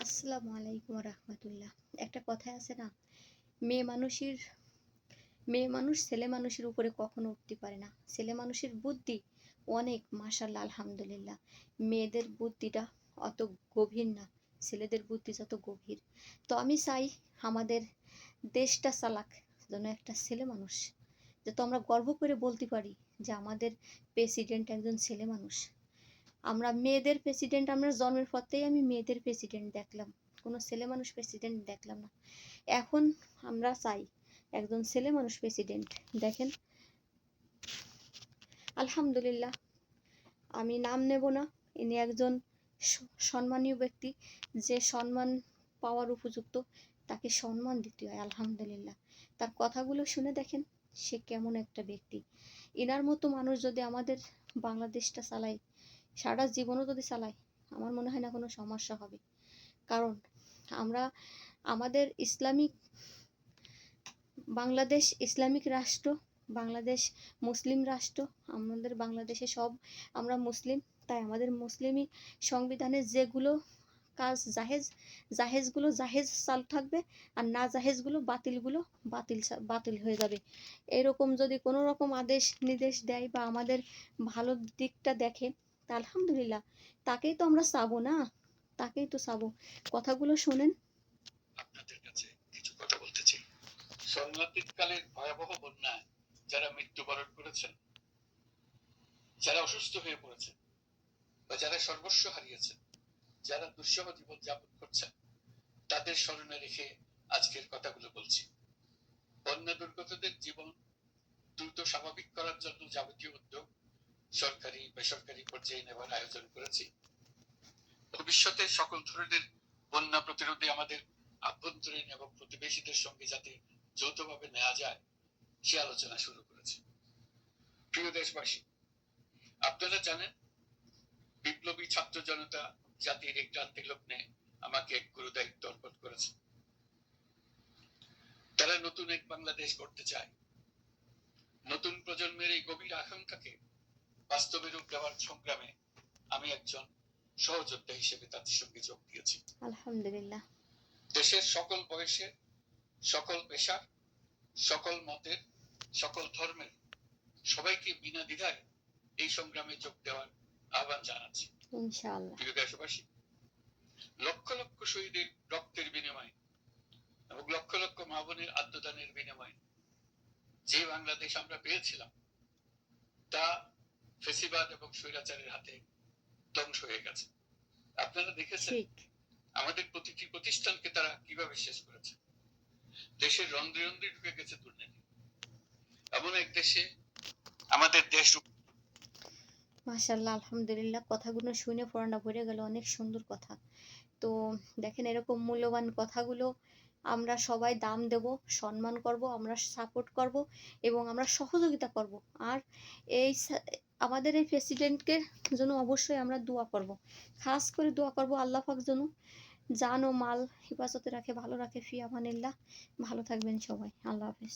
আসসালামু আলাইকুম রহমতুল্লাহ একটা কথায় আছে না, মেয়ে মানুষের, মেয়ে মানুষ ছেলে মানুষের উপরে কখনো উঠতে পারে না। ছেলে মানুষের বুদ্ধি অনেক মাশাল্লাহ আলহামদুলিল্লাহ। মেয়েদের বুদ্ধিটা অত গভীর না, ছেলেদের বুদ্ধি যত গভীর। তো আমি চাই আমাদের দেশটা চালাক, যেন একটা ছেলে মানুষ, যাতে আমরা গর্ব করে বলতে পারি যে আমাদের প্রেসিডেন্ট একজন ছেলে মানুষ। আমরা মেয়েদের প্রেসিডেন্ট আমরা জন্মের পর থেকেই আমি মেয়েদের প্রেসিডেন্ট দেখলাম। কোনো ছেলে মানুষ প্রেসিডেন্ট দেখলাম না। এখন আমরা চাই একজন ছেলে মানুষ প্রেসিডেন্ট দেখেন। আলহামদুলিল্লাহ, আমি নাম নেব না। ইনি একজন সম্মানীয় ব্যক্তি। যে সম্মান পাওয়ার উপযুক্ত, তাকে সম্মান দিতে হয়। আলহামদুলিল্লাহ। তার কথাগুলো শুনে দেখেন, সে কেমন একটা ব্যক্তি। এনার মতো মানুষ যদি আমাদের বাংলাদেশটা চালায় সারা জীবনও যদি চালাই, আমার মনে হয় না কোনো সমস্যা হবে। কারণ আমরা, আমাদের ইসলামিক বাংলাদেশ ইসলামিক রাষ্ট্র, বাংলাদেশ মুসলিম রাষ্ট্র, আমাদের বাংলাদেশে সব আমরা মুসলিম, তাই আমাদের মুসলিমই সংবিধানে যেগুলো কাজ জাহেজ, জাহেজগুলো জাহেজ চালু থাকবে আর না জাহেজগুলো বাতিলগুলো বাতিল বাতিল হয়ে যাবে। এরকম যদি কোনো রকম আদেশ নির্দেশ দেয় বা আমাদের ভালো দিকটা দেখে আলহামদুলিল্লাহ। তাকেই তো আমরা চাবো না? তাকেই তো চাবো কথাগুলো শোনেন। আপনাদের কাছে কিছু কথা বলতে চাই। স্বর্ণাতীতকালের ভয়াবহ বন্যায় যারা মৃত্যুবরণ করেছেন, যারা অসুস্থ হয়ে পড়েছেন বা যারা সর্বস্ব হারিয়েছেন, যারা দুঃসহ জীবন যাপন করছেন, তাদের স্মরণে রেখে আজকের কথাগুলো বলছি। বন্যা দুর্গতদের জীবন দ্রুত স্বাভাবিক করার জন্য যাবতীয় উদ্যোগ সরকারি, বেসরকারি পর্যায়ে নেবার আয়োজন করেছি। ভবিষ্যতে সকল ধরনের বন্যা প্রতিরোধে আমাদের আভ্যন্তরীণ এবং প্রতিবেশীদের সঙ্গে যাতে যৌথভাবে নেওয়া যায়, সে আলোচনা শুরু করেছে। প্রিয় দেশবাসী, আপনারা জানেন, বিপ্লবী ছাত্র জনতা জাতির এক ক্রান্তি লগ্নে আমাকে এক গুরু দায়িত্ব অর্পণ করেছে। তারা নতুন এক বাংলাদেশ গড়তে চায়। নতুন প্রজন্মের এই গভীর আকাঙ্ক্ষাকে বাস্তবে রূপ দেওয়ার সংগ্রামে আমি একজন সহযোদ্ধা হিসেবে তাদের সঙ্গে যোগ দিয়েছি। আলহামদুলিল্লাহ। দেশের সকল বয়সের সকল পেশার সকল মতের সকল ধর্মের সবাইকে বিনা দ্বিধায় এই সংগ্রামে যোগ দেওয়ার আহ্বান জানাচ্ছি। ইনশাআল্লাহ। প্রিয় দেশবাসী লক্ষ লক্ষ শহীদের রক্তের বিনিময়ে এবং লক্ষ লক্ষ মা বোনের আত্মদানের বিনিময়ে যে বাংলাদেশ আমরা পেয়েছিলাম তা ফেসিবাদ এবং স্বৈরাচারের হাতে ধ্বংস হয়ে গেছে। আপনারা দেখেছেন আমাদের প্রতিটি প্রতিষ্ঠানকে তারা কীভাবে শেষ করেছে? দেশের রন্ধ্রে রন্ধ্রে ঢুকে গেছে দুর্নীতি। এমন এক দেশে আমাদের দেশ মাশাল্লাহ আলহামদুলিল্লাহ কথাগুলো শুনে পড়ানো ভরে গেল অনেক সুন্দর কথা। তো দেখেন এরকম মূল্যবান কথাগুলো আমরা সবাই দাম দেব, সম্মান করব, আমরা সাপোর্ট করব এবং আমরা সহযোগিতা করব। আর এই আমাদের এই প্রেসিডেন্টকে জন্য অবশ্যই আমরা দোয়া করব। খাস করে দোয়া করব আল্লাহ পাক যেন জান ও মাল হেফাজতে রাখে, ভালো রাখে ফি আমানিল্লাহ ভালো থাকবেন সবাই। আল্লাহ হাফেজ।